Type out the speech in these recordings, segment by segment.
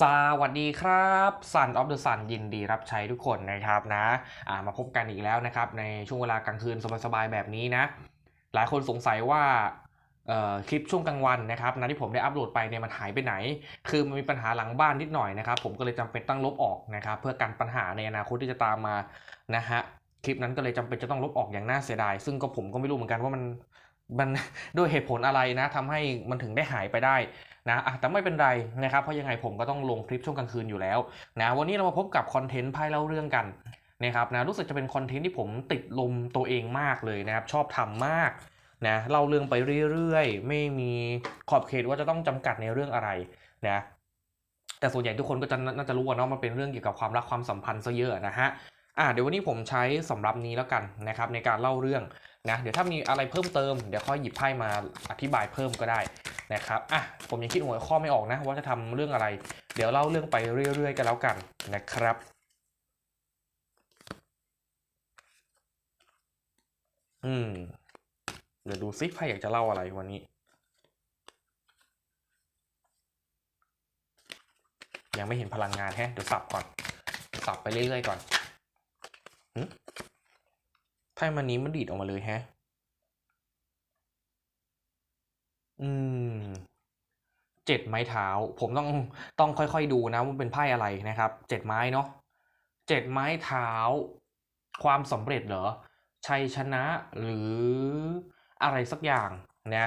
สวัสดีครับ Sun of the Sun ยินดีรับใช้ทุกคนนะครับนะอ่ามาพบกันอีกแล้วนะครับ ในช่วงเวลากลางคืนสบายๆแบบนี้นะ หลายคนสงสัยว่าคลิปช่วงกลางวันนะครับนะที่ผมได้อัปโหลดไปเนี่ยมันหายไปไหน คือมันมีปัญหาหลังบ้านนิดหน่อยนะครับ ผมก็เลยจำเป็นต้องลบออกนะครับ เพื่อกันปัญหาในอนาคตที่จะตามมานะฮะคลิปนั้นก็เลยจำเป็นจะต้องลบออกอย่างน่าเสียดาย ซึ่งก็ผมก็ไม่รู้เหมือนกันว่ามัน มันด้วยเหตุผลอะไรนะทำให้มันถึงได้หายไปได้นะแต่ไม่เป็นไรนะครับ เพราะยังไงผมก็ต้องลงคลิปช่วงกลางคืนอยู่แล้วนะวันนี้เรามาพบกับคอนเทนต์ไพ่เล่าเรื่องกันนะครับนะรู้สึกจะเป็นคอนเทนต์ที่ผมติดลมตัวเองมากเลยนะครับ ชอบทำมากนะเล่าเรื่องไปเรื่อยๆ ไม่มีขอบเขตว่าจะต้องจำกัดในเรื่องอะไรนะแต่ส่วนใหญ่ทุกคนก็จะน่าจะรู้ว่าเนาะมันเป็นเรื่องเกี่ยวกับความรักความสัมพันธ์ซะเยอะนะฮะ อะเดี๋ยววันนี้ผมใช้สำรับนี้แล้วกันนะครับในการเล่าเรื่องนะเดี๋ยวถ้ามีอะไรเพิ่มเติมเดี๋ยวค่อยหยิบไพ่มาอธิบายเพิ่มก็ได้นะครับอะผมยังคิดหัวข้อไม่ออกนะว่าจะทำเรื่องอะไร เดี๋ยวเล่าเรื่องไปเรื่อยๆกันแล้วกันนะครับอืมเดี๋ยวดูซิไพ่อยากจะเล่าอะไรวันนี้ ยังไม่เห็นพลังงานแฮะเดี๋ยวสับก่อนสับไปเรื่อยๆก่อน ไพ่มันนี้มันดีดออกมาเลยแฮะ อืม เจ็ดไม้เท้า ผมต้องต้องค่อยๆดูนะว่าเป็นไพ่อะไรนะครับ เจ็ดไม้เนาะเจ็ดไม้เท้า ความสำเร็จเหรอ ชัยชนะหรืออะไรสักอย่างนะ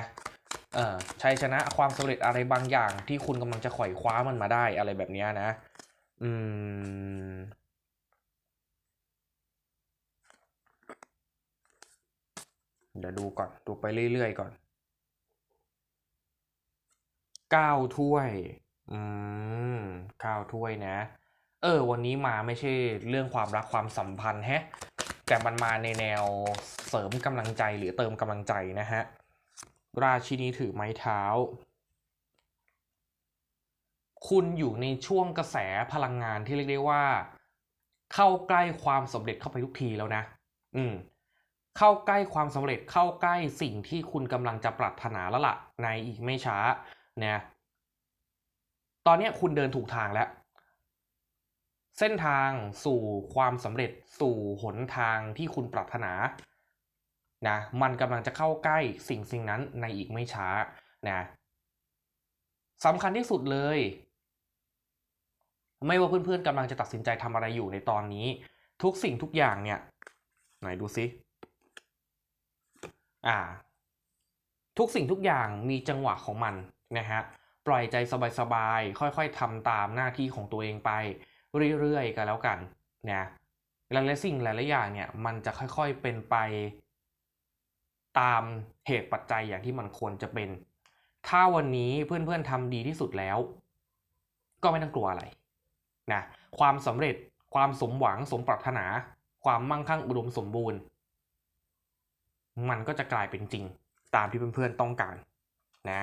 เออชัยชนะความสำเร็จอะไรบางอย่างที่คุณกำลังจะไขว่คว้ามันมาได้อะไรแบบนี้นะ อืม เดี๋ยวดูก่อน ดูไปเรื่อยๆก่อนเก้าถ้วย อืมเก้าถ้วยนะ เออ วันนี้มาไม่ใช่เรื่องความรักความสัมพันธ์แฮะ แต่มันมาในแนวเสริมกำลังใจหรือเติมกำลังใจนะฮะ ราชินีถือไม้เท้า คุณอยู่ในช่วงกระแสพลังงานที่เรียกได้ว่า เข้าใกล้ความสำเร็จเข้าไปทุกทีแล้วนะ อืม เข้าใกล้ความสำเร็จเข้าใกล้สิ่งที่คุณกำลังจะปรารถนาแล้วล่ะ ในอีกไม่ช้านะตอนนี้คุณเดินถูกทางแล้ว เส้นทางสู่ความสำเร็จสู่หนทางที่คุณปรารถนานะมันกำลังจะเข้าใกล้สิ่งสิ่งนั้นในอีกไม่ช้านะสำคัญที่สุดเลย ไม่ว่าเพื่อนๆกำลังจะตัดสินใจทำอะไรอยู่ในตอนนี้ ทุกสิ่งทุกอย่างเนี่ย ไหนดูซิ อ่า ทุกสิ่งทุกอย่างมีจังหวะของมันนะฮะปล่อยใจสบายๆ ค่อยๆทำตามหน้าที่ของตัวเองไป เรื่อยๆกันแล้วกันนะหลายๆสิ่งหลายๆอย่างเนี่ยมันจะค่อยๆเป็นไป ตามเหตุปัจจัยอย่างที่มันควรจะเป็น ถ้าวันนี้เพื่อนๆทำดีที่สุดแล้ว ก็ไม่ต้องกลัวอะไรนะความสำเร็จความสมหวังสมปรารถนา ความมั่งคั่งอุดมสมบูรณ์ มันก็จะกลายเป็นจริงตามที่เพื่อนๆต้องการนะ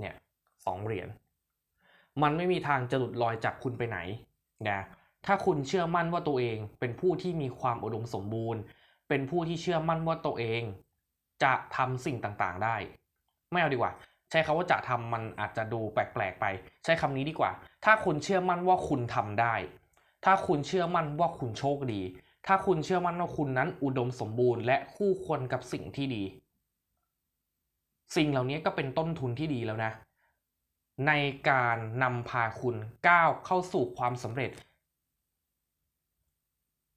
เนี่ยสองเหรียญมันไม่มีทางจะหลุดลอยจากคุณไปไหนนะถ้าคุณเชื่อมั่นว่าตัวเองเป็นผู้ที่มีความอุดมสมบูรณ์ เป็นผู้ที่เชื่อมั่นว่าตัวเอง จะทำสิ่งต่างๆได้ ไม่เอาดีกว่า ใช้คาว่าจะทำมันอาจจะดูแปลกๆไป ใช้คำนี้ดีกว่า ถ้าคุณเชื่อมั่นว่าคุณทำได้ ถ้าคุณเชื่อมั่นว่าคุณโชคดี ถ้าคุณเชื่อมั่นว่าคุณนั้นอุดมสมบูรณ์และคู่ควรกับสิ่งที่ดี สิ่งเหล่านี้ก็เป็นต้นทุนที่ดีแล้วนะ ในการนำพาคุณก้าวเข้าสู่ความสำเร็จ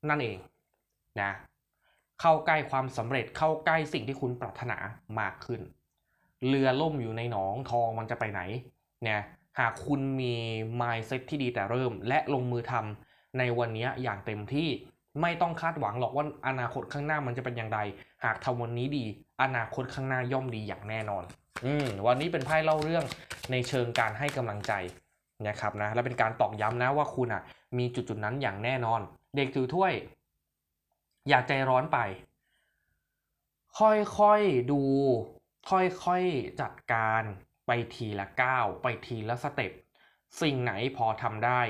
นั่นเองนะเข้าใกล้ความสำเร็จเข้าใกล้สิ่งที่คุณปรารถนามากขึ้น เรือล่มอยู่ในหนองทองมันจะไปไหนเนี่ยหากคุณมี mindset ที่ดีแต่เริ่มและลงมือทำในวันนี้อย่างเต็มที่ ไม่ต้องคาดหวังหรอกว่าอนาคตข้างหน้ามันจะเป็นอย่างไร หากทำวันนี้ดี อนาคตข้างหน้าย่อมดีอย่างแน่นอน อืมวันนี้เป็นไพ่เล่าเรื่องในเชิงการให้กำลังใจนะครับนะและเป็นการตอกย้ำนะว่าคุณอะ มีจุดจุดนั้นอย่างแน่นอน เด็กถือถ้วย อย่าใจร้อนไป ค่อยๆดู ค่อยๆจัดการไปทีละก้าวไปทีละสเต็ปสิ่งไหนพอทำได้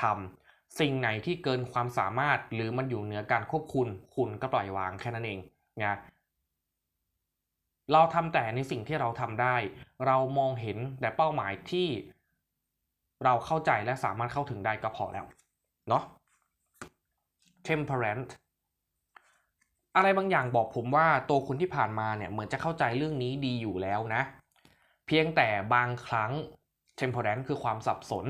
ทำ สิ่งไหนที่เกินความสามารถหรือมันอยู่เหนือการควบคุมคุณก็ปล่อยวางแค่นั้นเองนะเราทำแต่ในสิ่งที่เราทำได้ เรามองเห็นแต่เป้าหมายที่เราเข้าใจและสามารถเข้าถึงได้ก็พอแล้วเนาะ temperament อะไรบางอย่างบอกผมว่าตัวคุณที่ผ่านมาเนี่ยเหมือนจะเข้าใจเรื่องนี้ดีอยู่แล้วนะ เพียงแต่บางครั้ง temperament คือความสับสน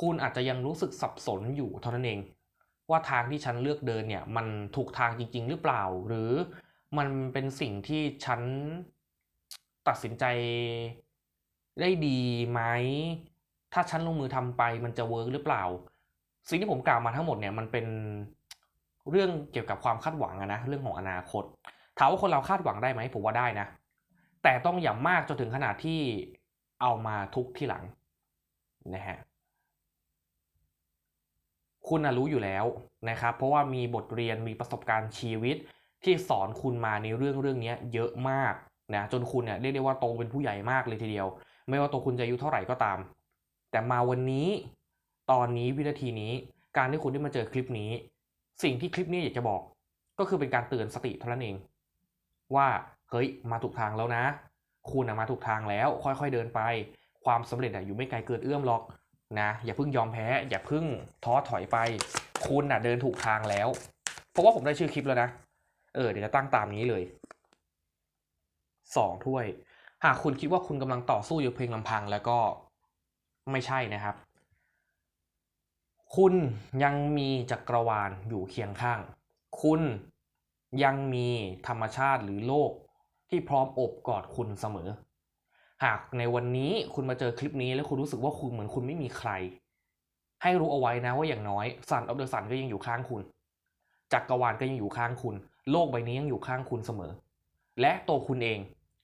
คุณอาจจะยังรู้สึกสับสนอยู่เท่านั้นเอง ว่าทางที่ฉันเลือกเดินเนี่ยมันถูกทางจริง ๆ หรือเปล่า หรือมันเป็นสิ่งที่ฉันตัดสินใจได้ดีไหมถ้าฉันลงมือทำไปมันจะเวิร์กหรือเปล่า สิ่งที่ผมกล่าวมาทั้งหมดเนี่ยมันเป็นเรื่องเกี่ยวกับความคาดหวังนะเรื่องของอนาคตถามว่าคนเราคาดหวังได้ไหมผมว่าได้นะ แต่ต้องอย่ามากจนถึงขนาดที่เอามาทุกที่หลังนะฮะ คุณรู้อยู่แล้วนะครับ เพราะว่ามีบทเรียนมีประสบการณ์ชีวิต ที่สอนคุณมาในเรื่องเรื่องนี้เยอะมากนะจนคุณเนี่ยเรียกได้ว่าโตเป็นผู้ใหญ่มากเลยทีเดียว ไม่ว่าตัวคุณจะอายุเท่าไหร่ก็ตาม แต่มาวันนี้ตอนนี้วินาทีนี้ การที่คุณได้มาเจอคลิปนี้ สิ่งที่คลิปนี้อยากจะบอก ก็คือเป็นการเตือนสติเท่านั้นเอง ว่าเฮ้ยมาถูกทางแล้วนะ คุณมาถูกทางแล้วค่อยๆเดินไป ความสำเร็จอยู่ไม่ไกลเกินเอื้อมหรอก นะอย่าเพิ่งยอมแพ้ อย่าเพิ่งท้อถอยไป คุณน่ะเดินถูกทางแล้ว เพราะว่าผมได้ชื่อคลิปแล้วนะ เออเดี๋ยวจะตั้งตามนี้เลยสองถ้วย หากคุณคิดว่าคุณกำลังต่อสู้อยู่เพียงลำพังแล้วก็ไม่ใช่นะครับ คุณยังมีจักรวาลอยู่เคียงข้าง คุณยังมีธรรมชาติหรือโลกที่พร้อมอบกอดคุณเสมอ หากในวันนี้คุณมาเจอคลิปนี้แล้วคุณรู้สึกว่าคุณเหมือนคุณไม่มีใคร ให้รู้เอาไว้นะว่าอย่างน้อยสันออฟเดอะสันก็ยังอยู่ข้างคุณ จักรวาลก็ยังอยู่ข้างคุณ โลกใบนี้ยังอยู่ข้างคุณเสมอ และตัวคุณเอง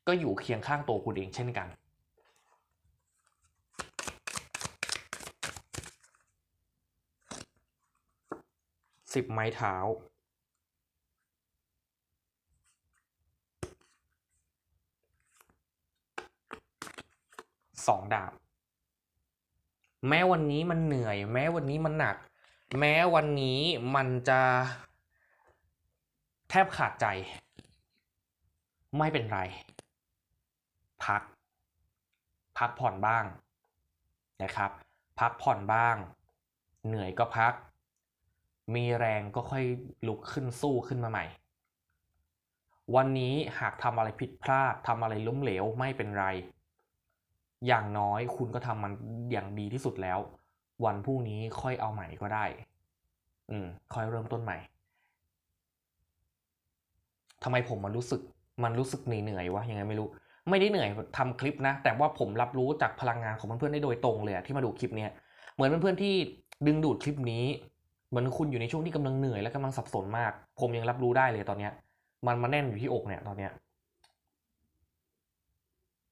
ก็อยู่เคียงข้างตัวคุณเองเช่นกัน สิบไม้เท้า สองดาบ แม้วันนี้มันเหนื่อย แม้วันนี้มันหนัก แม้วันนี้มันจะแทบขาดใจ ไม่เป็นไร พัก พักผ่อนบ้างนะครับ พักผ่อนบ้าง เหนื่อยก็พัก มีแรงก็ค่อยลุกขึ้นสู้ขึ้นมาใหม่ วันนี้หากทำอะไรผิดพลาดทำอะไรล้มเหลวไม่เป็นไร อย่างน้อยคุณก็ทำมันอย่างดีที่สุดแล้ว วันพรุ่งนี้ค่อยเอาใหม่ก็ได้ อืม ค่อยเริ่มต้นใหม่ทำไมผมมันรู้สึก มันรู้สึกเหนื่อยๆวะยังไงไม่รู้ ไม่ได้เหนื่อยทำคลิปนะ แต่ว่าผมรับรู้จากพลังงานของเพื่อนๆได้โดยตรงเลยที่มาดูคลิปเนี้ยเหมือนเพื่อนๆที่ดึงดูดคลิปนี้เหมือนคุณอยู่ในช่วงที่กำลังเหนื่อยและกำลังสับสนมาก ผมยังรับรู้ได้เลยตอนเนี้ย มันมาแน่นอยู่ที่อกเนี่ยตอนเนี้ย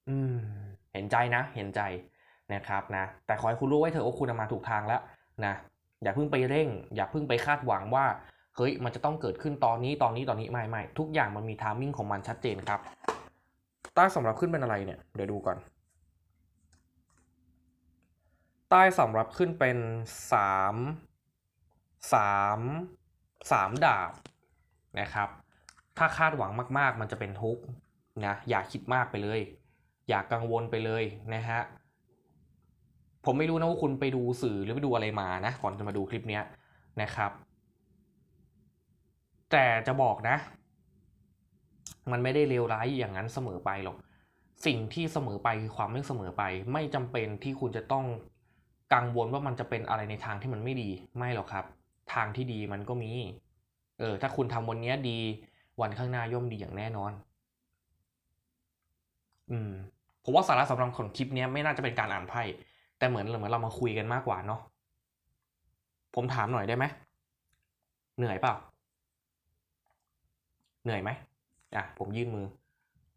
อืม เห็นใจนะ เห็นใจนะครับนะ แต่ขอให้คุณรู้ไว้เถอะว่าคุณมาถูกทางแล้วนะ อย่าเพิ่งไปเร่ง อย่าเพิ่งไปคาดหวังว่า เฮ้ย มันจะต้องเกิดขึ้นตอนนี้ ตอนนี้ ตอนนี้ ไม่ไม่ทุกอย่างมันมีทามมิ่งของมันชัดเจนครับใต้สำหรับขึ้นเป็นอะไรเนี่ย เดี๋ยวดูก่อน ใต้สำหรับขึ้นเป็นสามสามสามดาบนะครับ ถ้าคาดหวังมากๆ มันจะเป็นทุกข์นะ อย่าคิดมากไปเลย อย่ากกังวลไปเลยนะฮะผมไม่รู้นะว่าคุณไปดูสื่อหรือไปดูอะไรมานะก่อนจะมาดูคลิปนี้นะครับ แต่จะบอกนะ มันไม่ได้เลวร้ายอย่างนั้นเสมอไปหรอกสิ่งที่เสมอไปคือความไม่เสมอไป ไม่จำเป็นที่คุณจะต้องกังวลว่ามันจะเป็นอะไรในทางที่มันไม่ดีไม่หรอกครับ ทางที่ดีมันก็มีเออถ้าคุณทำวันนี้ดี วันข้างหน้าย่อมดีอย่างแน่นอน อืม ผมว่าสาระสำคัญของคลิปนี้ไม่น่าจะเป็นการอ่านไพ่แต่เหมือนเหมือนเรามาคุยกันมากกว่าเนาะผมถามหน่อยได้ไหมเหนื่อยเปล่าเหนื่อยไหมอะผมยื่นมือ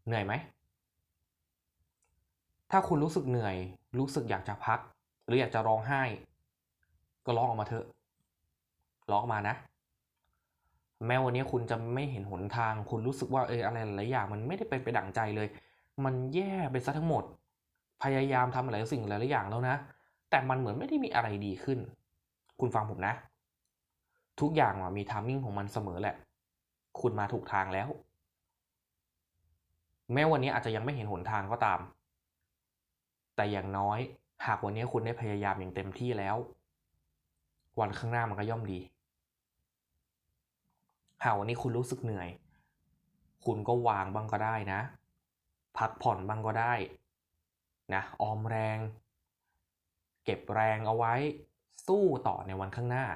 เหนื่อยไหมถ้าคุณรู้สึกเหนื่อย รู้สึกอยากจะพัก หรืออยากจะร้องไห้ ก็ร้องออกมาเถอะร้องออกมานะ แม้วันนี้คุณจะไม่เห็นหนทาง คุณรู้สึกว่าเอออะไรหลายอย่างมันไม่ได้เป็นไปดั่งใจเลย มันแย่ไปซะทั้งหมด พยายามทำหลายสิ่งหลายอย่างแล้วนะ แต่มันเหมือนไม่ได้มีอะไรดีขึ้น คุณฟังผมนะ ทุกอย่างมีทามมิ่งของมันเสมอแหละ คุณมาถูกทางแล้ว แม้วันนี้อาจจะยังไม่เห็นหนทางก็ตาม แต่อย่างน้อย หากวันนี้คุณได้พยายามอย่างเต็มที่แล้ว วันข้างหน้ามันก็ย่อมดี หากวันนี้คุณรู้สึกเหนื่อย คุณก็วางบ้างก็ได้นะ พักผ่อนบ้างก็ได้นะออมแรง เก็บแรงเอาไว้สู้ต่อในวันข้างหน้า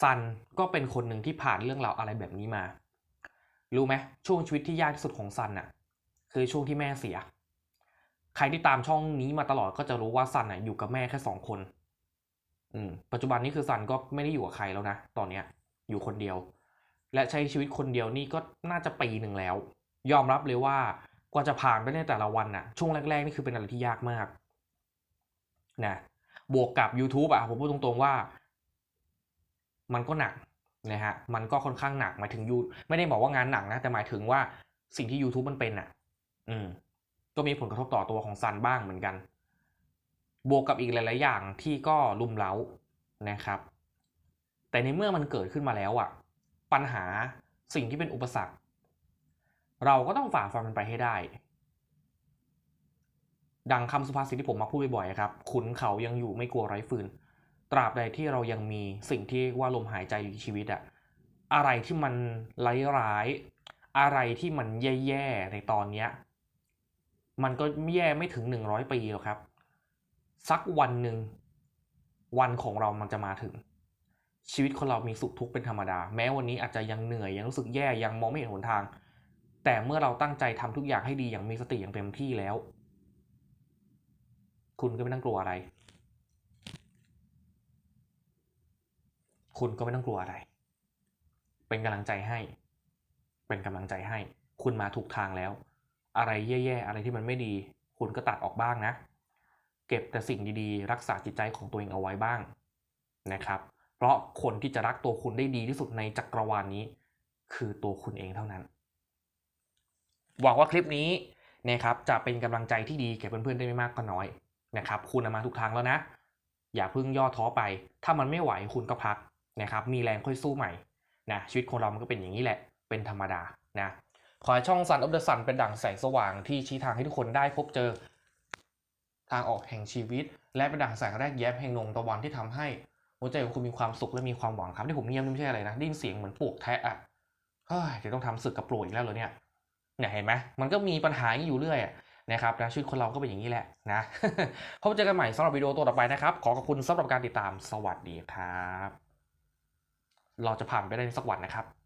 ซันก็เป็นคนหนึ่งที่ผ่านเรื่องราวอะไรแบบนี้มา รู้ไหมช่วงชีวิตที่ยากที่สุดของซันน่ะ คือช่วงที่แม่เสีย ใครที่ตามช่องนี้มาตลอดก็จะรู้ว่าซันน่ะอยู่กับแม่แค่สองคน อืม ปัจจุบันนี้คือซันก็ไม่ได้อยู่กับใครแล้วนะ ตอนเนี้ย อยู่คนเดียว และใช้ชีวิตคนเดียวนี่ก็น่าจะปีหนึ่งแล้ว ยอมรับเลยว่ากว่าจะผ่านไปในแต่ละวันน่ะช่วงแรกๆนี่คือเป็นอะไรที่ยากมากนะบวกกับ YouTube อะผมพูดตรงๆว่า มันก็หนักนะฮะมันก็ค่อนข้างหนักหมายถึงยูไม่ได้บอกว่างานหนักนะ แต่หมายถึงว่าสิ่งที่ YouTube มันเป็นอะ อืม ก็มีผลกระทบต่อตัวของซันบ้างเหมือนกัน บวกกับอีกหลาย ๆ อย่างที่ก็ลุมเล้านะครับ แต่ในเมื่อมันเกิดขึ้นมาแล้วอะ ปัญหาสิ่งที่เป็นอุปสรรค เราก็ต้องฝ่าฟันมันไปให้ได้ ดังคำสุภาษิตที่ผมมาพูดบ่อยๆครับขุนเขายังอยู่ไม่กลัวไร้ฟืน ตราบใดที่เรายังมีสิ่งที่ว่าลมหายใจอยู่ในชีวิตอะอะไรที่มันร้ายๆอะไรที่มันแย่ๆในตอนเนี้ยมันก็แย่ไม่ถึงหนึ่งร้อยปีหรอกครับ สักวันหนึ่งวันของเรามันจะมาถึง ชีวิตคนเรามีสุขทุกข์เป็นธรรมดา แม้วันนี้อาจจะยังเหนื่อยยังรู้สึกแย่ยังมองไม่เห็นหนทาง แต่เมื่อเราตั้งใจทำทุกอย่างให้ดีอย่างมีสติอย่างเต็มที่แล้ว คุณก็ไม่ต้องกลัวอะไร คุณก็ไม่ต้องกลัวอะไร เป็นกำลังใจให้ เป็นกำลังใจให้ คุณมาถูกทางแล้ว อะไรแย่ๆอะไรที่มันไม่ดี คุณก็ตัดออกบ้างนะ เก็บแต่สิ่งดีๆ รักษาจิตใจของตัวเองเอาไว้บ้างนะครับ เพราะคนที่จะรักตัวคุณได้ดีที่สุดในจักรวาลนี้ คือตัวคุณเองเท่านั้น หวังว่าคลิปนี้นะครับจะเป็นกำลังใจที่ดีแก่เพื่อนๆได้ไม่มากก็น้อยนะครับคุณมาถูกทางแล้วนะ อย่าเพิ่งย่อท้อไป ถ้ามันไม่ไหวคุณก็พักนะครับมีแรงค่อยสู้ใหม่นะชีวิตคนเรามันก็เป็นอย่างนี้แหละ เป็นธรรมดานะขอให้ช่อง Sun of the Sun เป็นดั่งแสงสว่างที่ชี้ทางให้ทุกคนได้พบเจอ ทางออกแห่งชีวิต และเป็นดั่งแสงแรกแย้มแห่งนงตะวันที่ทำให้ หัวใจของคุณมีความสุขและมีความหวังครับที่ผมเงียบนี่ไม่ใช่อะไรนะได้ยินเสียงเหมือนปวกแทะอะเฮ้ยจะต้องทำศึกกับปลวกอีกแล้วเหรอเนี่ยเนี่ยเห็นไหมมันก็มีปัญหาอย่างนี้อยู่เรื่อยนะครับนะชีวิตคนเราก็เป็นอย่างนี้แหละนะพบเจอกันใหม่สำหรับวิดีโอตัวต่อไปนะครับ ขอขอบคุณสำหรับการติดตามสวัสดีครับ เราจะผ่านไปได้ในสักวันนะครับ